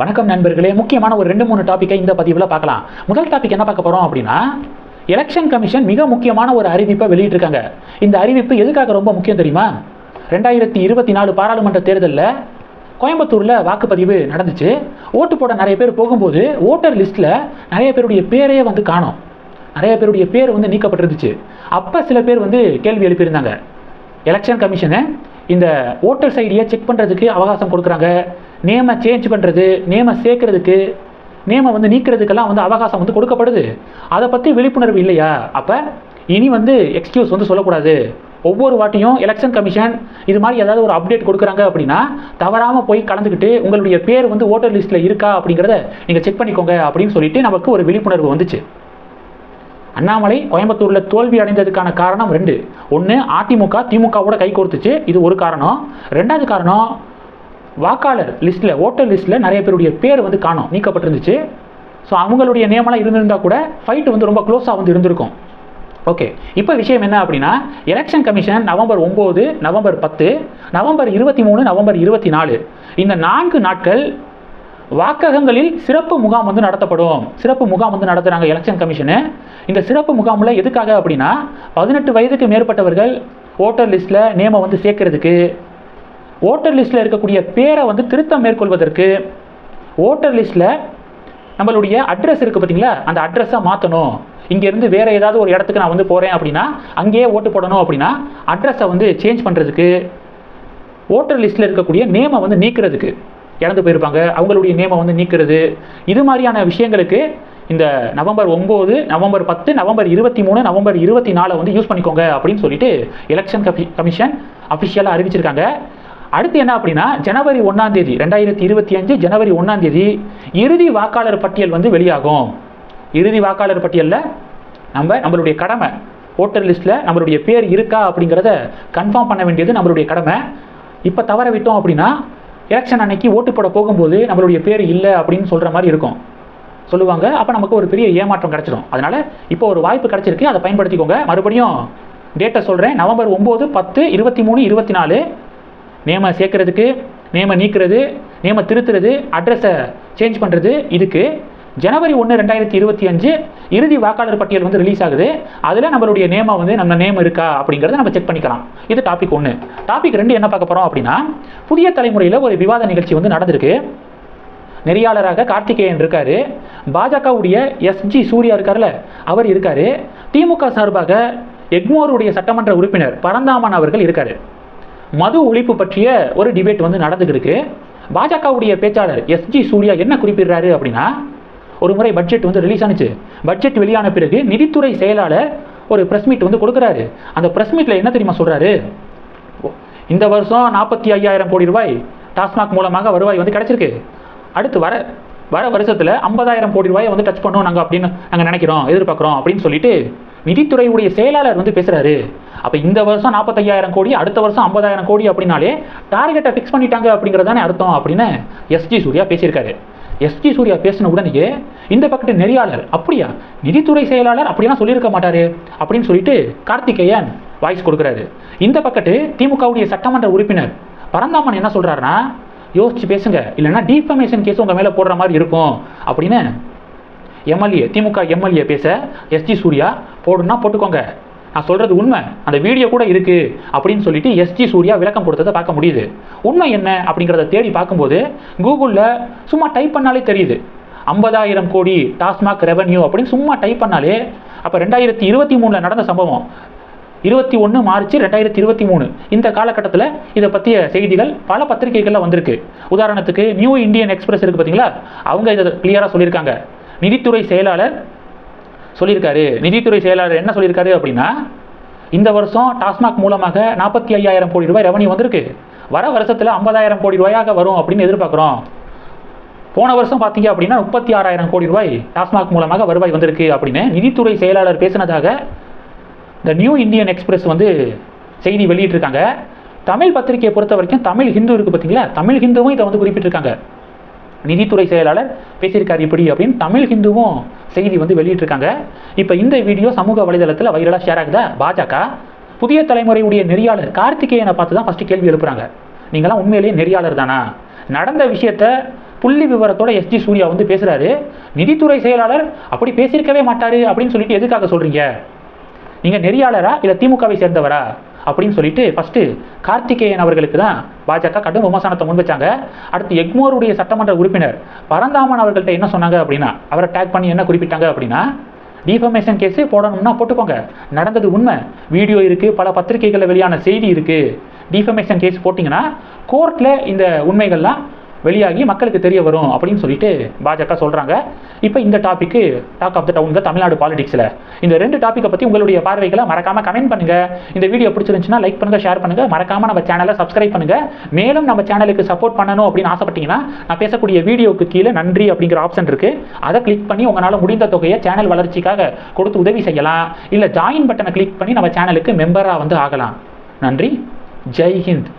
வணக்கம் நண்பர்களே. முக்கியமான ஒரு ரெண்டு மூணு டாப்பிக்கை இந்த பதிவில் பார்க்கலாம். முதல் டாபிக் என்ன பார்க்க போகிறோம் அப்படின்னா எலெக்ஷன் கமிஷன் மிக முக்கியமான ஒரு அறிவிப்பை வெளியிட்டிருக்காங்க. இந்த அறிவிப்பு எதுக்காக ரொம்ப முக்கியம் தெரியுமா? ரெண்டாயிரத்தி இருபத்தி நாலு பாராளுமன்ற தேர்தலில் கோயம்புத்தூரில் வாக்குப்பதிவு நடந்துச்சு. ஓட்டு போட நிறைய பேர் போகும்போது ஓட்டர் லிஸ்ட்டில் நிறைய பேருடைய பேரே வந்து காணும். நிறைய பேருடைய பேர் வந்து நீக்கப்பட்டிருந்துச்சு. அப்போ சில பேர் வந்து கேள்வி எழுப்பியிருந்தாங்க. எலெக்ஷன் கமிஷனை இந்த ஓட்டர் ஐடியை செக் பண்ணுறதுக்கு அவகாசம் கொடுக்குறாங்க. நேமை சேஞ்ச் பண்ணுறது நேமை சேர்க்கறதுக்கு நேமை வந்து நீக்கிறதுக்கெல்லாம் வந்து அவகாசம் வந்து கொடுக்கப்படுது. அதை பற்றி விழிப்புணர்வு இல்லையா? அப்போ இனி வந்து எக்ஸ்கியூஸ் வந்து சொல்லக்கூடாது. ஒவ்வொரு வாட்டியும் எலெக்ஷன் கமிஷன் இது மாதிரி ஏதாவது ஒரு அப்டேட் கொடுக்குறாங்க அப்படின்னா தவறாமல் போய் கலந்துக்கிட்டு உங்களுடைய பேர் வந்து ஓட்டர் லிஸ்ட்டில் இருக்கா அப்படிங்கிறத நீங்கள் செக் பண்ணிக்கோங்க அப்படின்னு சொல்லிட்டு நமக்கு ஒரு விழிப்புணர்வு வந்துச்சு. அண்ணாமலை கோயம்புத்தூரில் தோல்வி அடைந்ததுக்கான காரணம் ரெண்டு. ஒன்று அதிமுக திமுகவோட கை கோர்த்துச்சு. இது ஒரு காரணம். ரெண்டாவது காரணம் வாக்காளர் லிஸ்ட்டில் ஓட்டர் லிஸ்ட்டில் நிறைய பேருடைய பேர் வந்து காணும் நீக்கப்பட்டிருந்துச்சு. ஸோ அவங்களுடைய நேமெல்லாம் இருந்திருந்தா கூட ஃபைட் வந்து ரொம்ப க்ளோஸாக வந்து இருந்திருக்கும். ஓகே இப்போ விஷயம் என்ன அப்படின்னா எலெக்ஷன் கமிஷன் நவம்பர் ஒம்பது நவம்பர் பத்து நவம்பர் இருபத்தி மூணு நவம்பர் இருபத்தி நாலு. இந்த நான்கு நாட்கள் வாக்ககங்களில் சிறப்பு முகாம் வந்து நடத்தப்படும். சிறப்பு முகாம் வந்து நடத்துகிறாங்க எலெக்ஷன் கமிஷனு இந்த சிறப்பு முகாமில் எதுக்காக அப்படின்னா பதினெட்டு வயதுக்கு மேற்பட்டவர்கள் ஓட்டர் லிஸ்ட்டில் நேமை வந்து சேர்க்கறதுக்கு ஓட்டர் லிஸ்ட்டில் இருக்கக்கூடிய பேரை வந்து திருத்தம் மேற்கொள்வதற்கு ஓட்டர் லிஸ்ட்டில் நம்மளுடைய அட்ரஸ் இருக்குது பார்த்தீங்களா? அந்த அட்ரஸை மாற்றணும் இங்கேருந்து வேறு ஏதாவது ஒரு இடத்துக்கு நான் வந்து போகிறேன் அப்படின்னா அங்கேயே ஓட்டு போடணும் அப்படின்னா அட்ரஸை வந்து சேஞ்ச் பண்ணுறதுக்கு ஓட்டர் லிஸ்ட்டில் இருக்கக்கூடிய நேமை வந்து நீக்கிறதுக்கு இறந்து போயிருப்பாங்க. அவங்களுடைய நேமை வந்து நீக்கிறது. இது மாதிரியான விஷயங்களுக்கு இந்த நவம்பர் ஒம்பது நவம்பர் பத்து நவம்பர் இருபத்தி மூணு நவம்பர் இருபத்தி நாலை வந்து யூஸ் பண்ணிக்கோங்க அப்படின்னு சொல்லிட்டு எலெக்ஷன் கமிஷன் அஃபிஷியலாக அறிவிச்சிருக்காங்க. அடுத்து என்ன அப்படின்னா ஜனவரி ஒன்றாம் தேதி ரெண்டாயிரத்தி இருபத்தி அஞ்சு ஜனவரி ஒன்றாம் தேதி இறுதி வாக்காளர் பட்டியல் வந்து வெளியாகும். இறுதி வாக்காளர் பட்டியலில் நம்ம நம்மளுடைய கடமை ஓட்டர் லிஸ்ட்டில் நம்மளுடைய பேர் இருக்கா அப்படிங்கிறத கன்ஃபார்ம் பண்ண வேண்டியது நம்மளுடைய கடமை. இப்போ தவற விட்டோம் அப்படின்னா எலெக்ஷன் அன்னைக்கு ஓட்டு போட போகும்போது நம்மளுடைய பேர் இல்லை அப்படின்னு சொல்கிற மாதிரி இருக்கும். சொல்லுவாங்க அப்போ நமக்கு ஒரு பெரிய ஏமாற்றம் கிடச்சிடும் அதனால் இப்போ ஒரு வாய்ப்பு கிடச்சிருக்கு அதை பயன்படுத்திக்கோங்க. மறுபடியும் டேட்டை சொல்கிறேன் நவம்பர் ஒம்பது பத்து இருபத்தி மூணு இருபத்தி நாலு. நேமை சேர்க்கறதுக்கு நேமை நீக்கிறது நேமை திருத்துறது அட்ரஸை சேஞ்ச் பண்ணுறது இதுக்கு. ஜனவரி ஒன்று ரெண்டாயிரத்தி இருபத்தி அஞ்சு இறுதி வாக்காளர் பட்டியல் வந்து ரிலீஸ் ஆகுது. அதில் நம்மளுடைய நேமை வந்து நம்ம நேம் இருக்கா அப்படிங்கிறத நம்ம செக் பண்ணிக்கலாம். இது டாபிக் ஒன்று டாபிக் ரெண்டு என்ன பார்க்க போகிறோம் அப்படின்னா புதிய தலைமுறையில் ஒரு விவாத நிகழ்ச்சி வந்து நடந்திருக்கு. நெறியாளராக கார்த்திகேயன் இருக்கார். பாஜகவுடைய எஸ்ஜி சூர்யா இருக்கார்ல அவர் இருக்கார். திமுக சார்பாக எக்மோருடைய சட்டமன்ற உறுப்பினர் பரந்தாமன் அவர்கள் இருக்கார். மது ஒழிப்பு பற்றிய ஒரு டிபேட் வந்து நடந்துட்டு பாஜகவுடைய பேச்சாளர் எஸ்ஜி சூர்யா என்ன குறிப்பிடுறாரு அப்படின்னா ஒரு முறை பட்ஜெட் வந்து ரிலீஸ் ஆனிச்சு. பட்ஜெட் வெளியான பிறகு நிதித்துறை செயலாளர் ஒரு ப்ரெஸ் மீட் வந்து கொடுக்குறாரு. அந்த ப்ரெஸ் மீட்டில் என்ன தெரியுமா சொல்கிறாரு இந்த வருஷம் நாற்பத்தி ஐயாயிரம் கோடி ரூபாய் டாஸ்மாக் மூலமாக வருவாய் வந்து கிடச்சிருக்கு. அடுத்து வர வர வருஷத்தில் ஐம்பதாயிரம் கோடி ரூபாயை வந்து டச் பண்ணுவோம் நாங்கள் அப்படின்னு நாங்கள் நினைக்கிறோம் எதிர்பார்க்குறோம் அப்படின்னு சொல்லிட்டு நிதித்துறையுடைய செயலாளர் வந்து பேசுகிறாரு அப்போ இந்த வருஷம் நாற்பத்தையாயிரம் கோடி அடுத்த வருஷம் ஐம்பதாயிரம் கோடி அப்படின்னாலே டார்கெட்டை ஃபிக்ஸ் பண்ணிட்டாங்க அப்படிங்கிறதானே அர்த்தம் அப்படின்னு எஸ்ஜி சூர்யா பேசியிருக்காரு. எஸ்ஜி சூர்யா பேசின உடனேயே இந்த பக்கத்து நெறியாளர் அப்படியா? நிதித்துறை செயலாளர் அப்படிலாம் சொல்லியிருக்க மாட்டாரு. அப்படின்னு சொல்லிட்டு கார்த்திகேயன் வாய்ஸ் கொடுக்குறாரு. இந்த பக்கத்து திமுகவுடைய சட்டமன்ற உறுப்பினர் பரந்தாமன் என்ன சொல்கிறாருன்னா யோசிச்சு பேசுங்க. இல்லைன்னா டீஃபர்மேஷன் கேஸ் உங்கள் மேலே போடுற மாதிரி இருக்கும். அப்படின்னு எம்எல்ஏ திமுக எம்எல்ஏ பேச எஸ்ஜி சூர்யா போடுன்னா போட்டுக்கோங்க. நான் சொல்கிறது உண்மை. அந்த வீடியோ கூட இருக்குது அப்படின்னு சொல்லிட்டு எஸ்ஜி சூர்யா விளக்கம் கொடுத்ததை பார்க்க முடியுது. உண்மை என்ன அப்படிங்கிறத தேடி பார்க்கும்போது கூகுளில் சும்மா டைப் பண்ணாலே தெரியுது. ஐம்பதாயிரம் கோடி டாஸ்மாக் ரெவன்யூ அப்படின்னு சும்மா டைப் பண்ணாலே அப்போ ரெண்டாயிரத்தி இருபத்தி மூணில் நடந்த சம்பவம். இருபத்தி ஒன்று மார்ச் ரெண்டாயிரத்தி இருபத்தி மூணு. இந்த காலகட்டத்தில் இதை பற்றிய செய்திகள் பல பத்திரிகைகளில் வந்திருக்கு. உதாரணத்துக்கு நியூ இந்தியன் எக்ஸ்பிரஸ் இருக்குது பார்த்தீங்களா அவங்க இதை கிளியராக சொல்லியிருக்காங்க. நிதித்துறை செயலாளர் சொல்லியிருக்காரு. நிதித்துறை செயலாளர் என்ன சொல்லியிருக்காரு அப்படின்னா இந்த வருஷம் டாஸ்மாக் மூலமாக நாற்பத்தி ஐயாயிரம் கோடி ரூபாய் ரெவன்யூ வந்திருக்கு. வர வருஷத்தில் ஐம்பதாயிரம் கோடி ரூபாயாக வரும் அப்படின்னு எதிர்பார்க்குறோம். போன வருஷம் பார்த்தீங்க அப்படின்னா முப்பத்தி ஆறாயிரம் கோடி ரூபாய் டாஸ்மாக் மூலமாக வருவாய் வந்திருக்கு அப்படின்னு நிதித்துறை செயலாளர் பேசினதாக இந்த நியூ இந்தியன் எக்ஸ்பிரஸ் வந்து செய்தி வெளியிட்டிருக்காங்க. தமிழ் பத்திரிகையை பொறுத்த வரைக்கும் தமிழ் ஹிந்து இருக்குது பார்த்தீங்களா? தமிழ் ஹிந்துவும் இதை வந்து குறிப்பிட்டிருக்காங்க. நிதித்துறை செயலாளர் பேசியிருக்கார் இப்படி அப்படின்னு தமிழ் ஹிந்துவும் செய்தி வந்து வெளியிட்டிருக்காங்க. இப்போ இந்த வீடியோ சமூக வலைதளத்தில் வைரலாக ஷேர் ஆகுதா? பாஜக புதிய தலைமுறையுடைய நெறியாளர் கார்த்திகேயனை பார்த்து தான் ஃபஸ்ட்டு கேள்வி எழுப்புறாங்க. நீங்களாம் உண்மையிலேயே நெறியாளர் தானா? நடந்த விஷயத்த புள்ளி விவரத்தோட எஸ்ஜி சூர்யா வந்து பேசுகிறாரு நிதித்துறை செயலாளர் அப்படி பேசியிருக்கவே மாட்டார் அப்படின்னு சொல்லிட்டு எதுக்காக சொல்கிறீங்க நீங்கள் நெறியாளரா இல்லை திமுகவை சேர்ந்தவரா? அப்படின்னு சொல்லிட்டு ஃபஸ்ட்டு கார்த்திகேயன் அவர்களுக்கு தான் பாஜக கடும் விமர்சனத்தை முன் வச்சாங்க. அடுத்து எக்மோருடைய சட்டமன்ற உறுப்பினர் பரந்தாமன் அவர்கள்ட்ட என்ன சொன்னாங்க அப்படின்னா அவரை டேக் பண்ணி என்ன குறிப்பிட்டாங்க அப்படின்னா டிஃபமேஷன் கேஸு போடணும்னா போட்டுக்கோங்க. நடந்தது உண்மை. வீடியோ இருக்குது பல பத்திரிகைகளில் வெளியான செய்தி இருக்குது டிஃபமேஷன் கேஸ் போட்டிங்கன்னா கோர்ட்டில் இந்த உண்மைகள்லாம் வெளியாகி மக்களுக்கு தெரிய வரும் அப்படின்னு சொல்லிட்டு பாஜக சொல்கிறாங்க இப்போ இந்த topic talk of the town Tamil Nadu பாலிடிக்ஸில் இந்த ரெண்டு டாப்பிக்கை பற்றி உங்களுடைய பார்வைகளை மறக்காமல் கமெண்ட் பண்ணுங்கள் இந்த வீடியோ பிடிச்சிருந்துச்சுன்னா லைக் பண்ணுங்கள் ஷேர் பண்ணுங்கள் மறக்காமல் நம்ம சேனலை சப்ஸ்கிரைப் பண்ணுங்கள் மேலும் நம்ம சேனலுக்கு சப்போர்ட் பண்ணணும் அப்படின்னு ஆசைப்பட்டீங்கன்னா நான் பேசக்கூடிய வீடியோக்கு கீழே நன்றி அப்படிங்கிற ஆப்ஷன் இருக்குது அதை கிளிக் பண்ணி உங்களால் முடிந்த தொகையை சேனல் வளர்ச்சிக்காக கொடுத்து உதவி செய்யலாம். இல்லை ஜாயின் பட்டனை கிளிக் பண்ணி நம்ம சேனலுக்கு மெம்பராக வந்து ஆகலாம். நன்றி. ஜெய் ஹிந்த்.